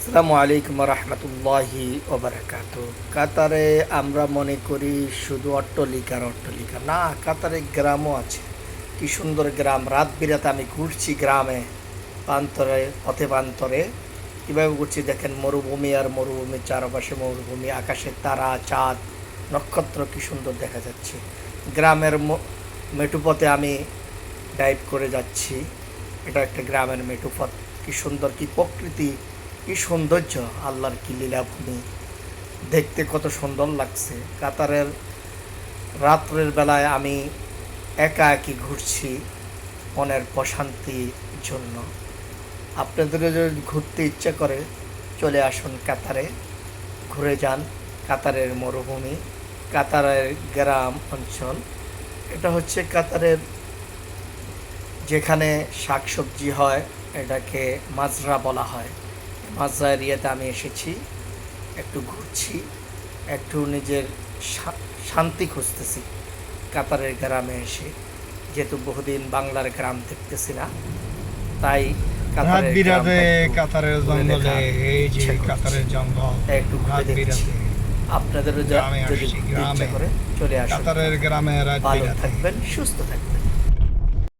আসসালামু আলাইকুম রহমতুল্লাহি ওবরাকাত কাতারে আমরা মনে করি শুধু অট্টলিকার অট্টলিকা না, কাতারে গ্রামও আছে। কি সুন্দর গ্রাম। রাত বিরাতে আমি ঘুরছি গ্রামে, প্রান্তরে, পথে প্রান্তরে। কীভাবে ঘুরছি দেখেন, মরুভূমি আর মরুভূমি, চারপাশে মরুভূমি, আকাশের তারা, চাঁদ, নক্ষত্র কি সুন্দর দেখা যাচ্ছে। গ্রামের ম- মেঠুপথে আমি ডাইভ করে যাচ্ছি। এটা একটা গ্রামের মেঠুপথ কি সুন্দর, কি প্রকৃতি। কি সৌন্দর্য? আল্লাহর কি লীলাভূমি দেখতে কত সুন্দর লাগছে। কাতারের রাত্রের বেলায় আমি একা একই ঘুরছি মনের প্রশান্তির জন্য। আপনাদেরও যদি ঘুরতে ইচ্ছে করে, চলে আসুন কাতারে। ঘুরে যান কাতারের মরুভূমি, কাতারের গ্রাম অঞ্চল। এটা হচ্ছে কাতারের যেখানে শাকসবজি হয়, এটাকে মাজরা বলা হয়। মাজরা এরিয়াতে আমি এসেছি। একটু ঘুরছি একটু নিজের শান্তি খুঁজতেছি কাতারের গ্রামে এসে। যেহেতু বহুদিন বাংলার গ্রাম দেখতেছি না তাই কাতারের জঙ্গলে এই যে কাতারের জঙ্গল একটু ঘুরে দেখছি। আপনাদেরও যদি ইচ্ছে করে চলে আসুন। কাতারের গ্রামে ভালো থাকবেন সুস্থ থাকবেন।